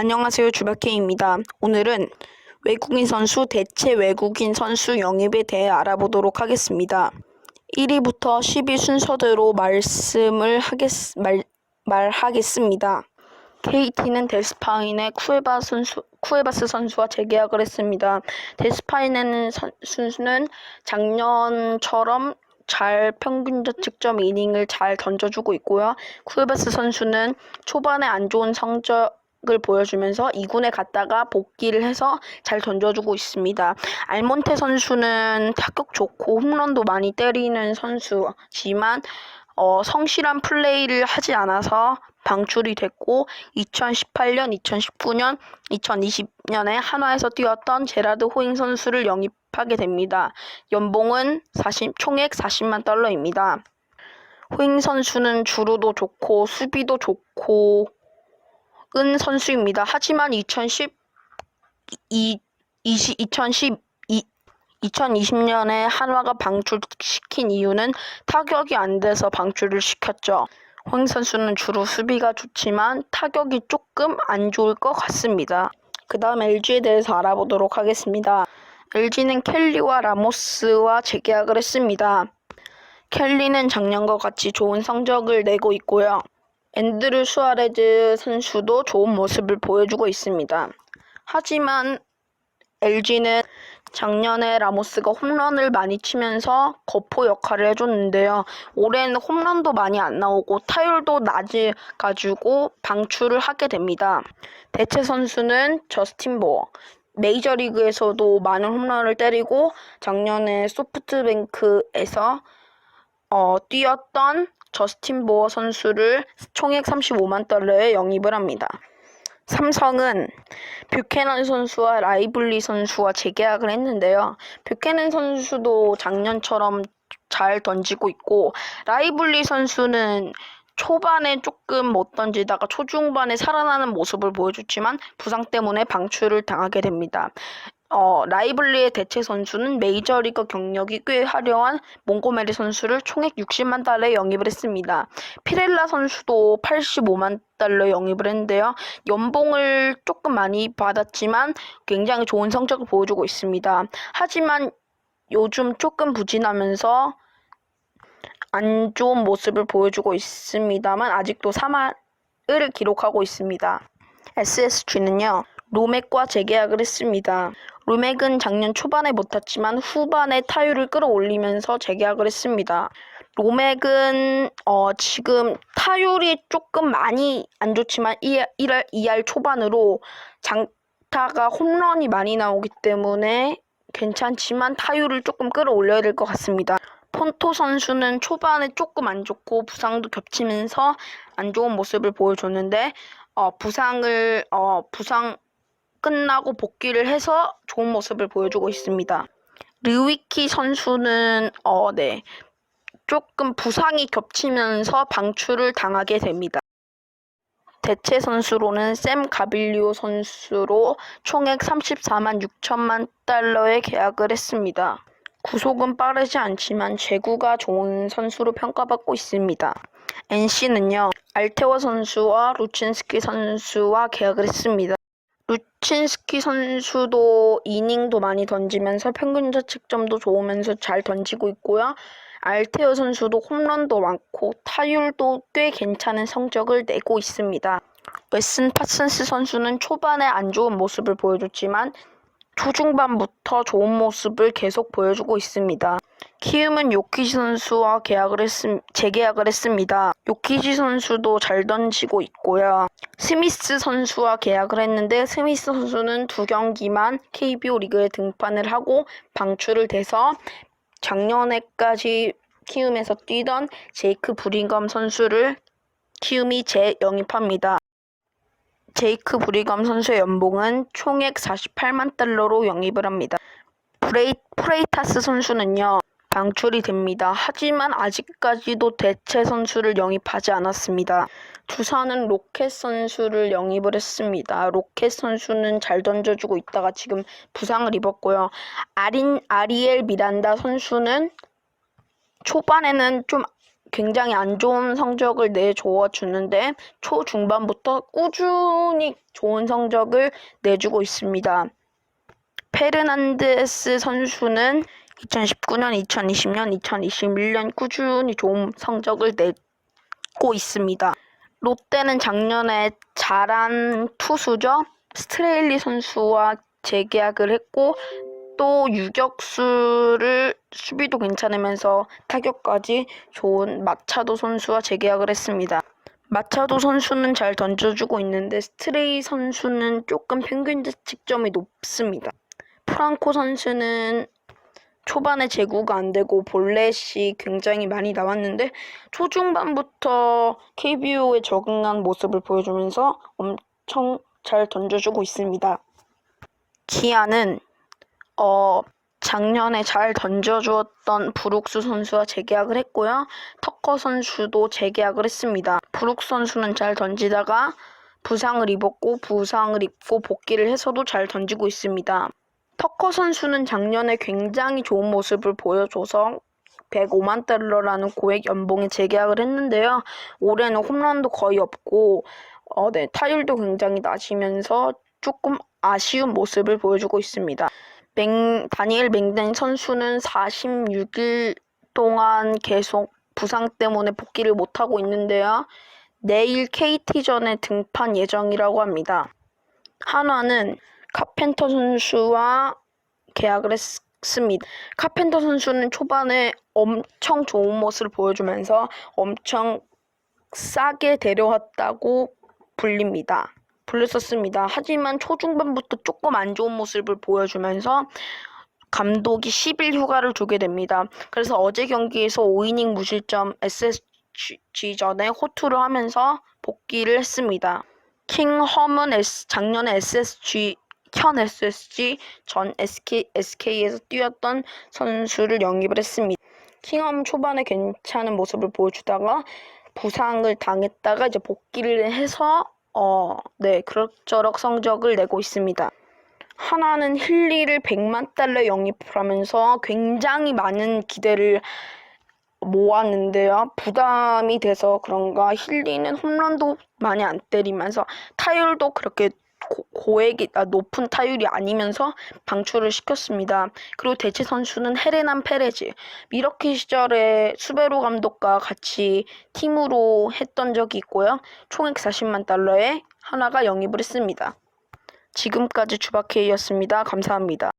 안녕하세요. 주바케입니다. 오늘은 외국인 선수 대체 외국인 선수 영입에 대해 알아보도록 하겠습니다. 1위부터 10위 순서대로 말씀을 하겠, 말, 말하겠습니다. KT는 데스파인의 쿠에바 선수, 쿠에바스 선수와 재계약을 했습니다. 데스파인의 선- 선수는 작년처럼 잘 평균 자책점 이닝을 잘 던져주고 있고요. 쿠에바스 선수는 초반에 안 좋은 성적 을 보여주면서 2군에 갔다가 복귀를 해서 잘 던져주고 있습니다. 알몬테 선수는 타격 좋고 홈런도 많이 때리는 선수지만 어, 성실한 플레이를 하지 않아서 방출이 됐고 2018년, 2019년, 2020년에 한화에서 뛰었던 제라드 호잉 선수를 영입하게 됩니다. 연봉은 40, 총액 40만 달러입니다. 호잉 선수는 주루도 좋고 수비도 좋고 은 선수입니다. 하지만 2010 이, 20, 2012 2020년에 한화가 방출시킨 이유는 타격이 안 돼서 방출을 시켰죠. 호잉 선수는 주로 수비가 좋지만 타격이 조금 안 좋을 것 같습니다. 그 다음 LG에 대해서 알아보도록 하겠습니다. LG는 켈리와 라모스와 재계약을 했습니다. 켈리는 작년과 같이 좋은 성적을 내고 있고요. 앤드류 수아레즈 선수도 좋은 모습을 보여주고 있습니다. 하지만 LG는 작년에 라모스가 홈런을 많이 치면서 거포 역할을 해줬는데요. 올해는 홈런도 많이 안 나오고 타율도 낮아가지고 방출을 하게 됩니다. 대체 선수는 저스틴 보어. 메이저리그에서도 많은 홈런을 때리고 작년에 소프트뱅크에서 어, 뛰었던 저스틴 보어 선수를 총액 35만 달러에 영입을 합니다. 삼성은 뷰캐넌 선수와 라이블리 선수와 재계약을 했는데요. 뷰캐넌 선수도 작년처럼 잘 던지고 있고 라이블리 선수는 초반에 조금 못 던지다가 초중반에 살아나는 모습을 보여줬지만 부상 때문에 방출을 당하게 됩니다. 어, 라이블리의 대체 선수는 메이저리그 경력이 꽤 화려한 몽고메리 선수를 총액 60만 달러에 영입을 했습니다. 피렐라 선수도 85만 달러 영입을 했는데요. 연봉을 조금 많이 받았지만 굉장히 좋은 성적을 보여주고 있습니다. 하지만 요즘 조금 부진하면서 안 좋은 모습을 보여주고 있습니다만 아직도 3할을 기록하고 있습니다. SSG는요. 로맥과 재계약을 했습니다. 로맥은 작년 초반에 못했지만 후반에 타율을 끌어올리면서 재계약을 했습니다. 로맥은 어, 지금 타율이 조금 많이 안 좋지만 1할, 2할 초반으로 장타가 홈런이 많이 나오기 때문에 괜찮지만 타율을 조금 끌어올려야 될 것 같습니다. 폰토 선수는 초반에 조금 안 좋고 부상도 겹치면서 안 좋은 모습을 보여줬는데 어, 부상을 어, 부상 끝나고 복귀를 해서 좋은 모습을 보여주고 있습니다. 르위키 선수는 어, 네. 조금 부상이 겹치면서 방출을 당하게 됩니다. 대체 선수로는 샘 가빌리오 선수로 총액 34만 6천만 달러의 계약을 했습니다. 구속은 빠르지 않지만 제구가 좋은 선수로 평가받고 있습니다. NC는요, 알테워 선수와 루친스키 선수와 계약을 했습니다. 루친스키 선수도 이닝도 많이 던지면서 평균 자책점도 좋으면서 잘 던지고 있고요. 알테어 선수도 홈런도 많고 타율도 꽤 괜찮은 성적을 내고 있습니다. 웨슨 파슨스 선수는 초반에 안 좋은 모습을 보여줬지만 초중반부터 좋은 모습을 계속 보여주고 있습니다. 키움은 요키지 선수와 계약을 했음, 재계약을 했습니다. 요키지 선수도 잘 던지고 있고요. 스미스 선수와 계약을 했는데 스미스 선수는 두 경기만 KBO 리그에 등판을 하고 방출을 돼서 작년에까지 키움에서 뛰던 제이크 브링검 선수를 키움이 재영입합니다. 제이크 브리검 선수의 연봉은 총액 48만 달러로 영입을 합니다. 브레이, 프레이타스 선수는요, 방출이 됩니다. 하지만 아직까지도 대체 선수를 영입하지 않았습니다. 두산은 로켓 선수를 영입을 했습니다. 로켓 선수는 잘 던져주고 있다가 지금 부상을 입었고요. 아린, 아리엘 미란다 선수는 초반에는 좀 굉장히 안 좋은 성적을 내주어 주는데 초중반부터 꾸준히 좋은 성적을 내주고 있습니다. 페르난데스 선수는 2019년, 2020년, 2021년 꾸준히 좋은 성적을 내고 있습니다. 롯데는 작년에 잘한 투수죠. 스트레일리 선수와 재계약을 했고 또 유격수를 수비도 괜찮으면서 타격까지 좋은 마차도 선수와 재계약을 했습니다. 마차도 선수는 잘 던져주고 있는데 스트레이 선수는 조금 평균 자책점이 높습니다. 프랑코 선수는 초반에 제구가 안 되고 볼넷이 굉장히 많이 나왔는데 초중반부터 KBO에 적응한 모습을 보여주면서 엄청 잘 던져주고 있습니다. 기아는 어 작년에 잘 던져주었던 브룩스 선수와 재계약을 했고요. 터커 선수도 재계약을 했습니다. 브룩스 선수는 잘 던지다가 부상을 입었고 부상을 입고 복귀를 해서도 잘 던지고 있습니다. 터커 선수는 작년에 굉장히 좋은 모습을 보여줘서 105만 달러라는 고액 연봉에 재계약을 했는데요. 올해는 홈런도 거의 없고 어, 네, 타율도 굉장히 낮으면서 조금 아쉬운 모습을 보여주고 있습니다. 맹, 다니엘 맹든 선수는 46일 동안 계속 부상 때문에 복귀를 못하고 있는데요. 내일 KT전에 등판 예정이라고 합니다. 한화는 카펜터 선수와 계약을 했습니다. 카펜터 선수는 초반에 엄청 좋은 모습을 보여주면서 엄청 싸게 데려왔다고 불립니다. 불렸었습니다. 하지만 초중반부터 조금 안 좋은 모습을 보여주면서 감독이 10일 휴가를 주게 됩니다. 그래서 어제 경기에서 5이닝 무실점 SSG전에 호투를 하면서 복귀를 했습니다. 킹 험은 S, 작년에 SSG 현 SSG 전 SK, SK에서 뛰었던 선수를 영입을 했습니다. 킹엄 초반에 괜찮은 모습을 보여주다가 부상을 당했다가 이제 복귀를 해서 어, 네, 그럭저럭 성적을 내고 있습니다. 하나는 힐리를 100만 달러 영입하면서 굉장히 많은 기대를 모았는데요. 부담이 돼서 그런가 힐리는 홈런도 많이 안 때리면서 타율도 그렇게 고, 액이 아, 높은 타율이 아니면서 방출을 시켰습니다. 그리고 대체 선수는 헤레난 페레즈. 미러키 시절에 수베로 감독과 같이 팀으로 했던 적이 있고요. 총액 40만 달러에 하나가 영입을 했습니다. 지금까지 주바케이였습니다. 감사합니다.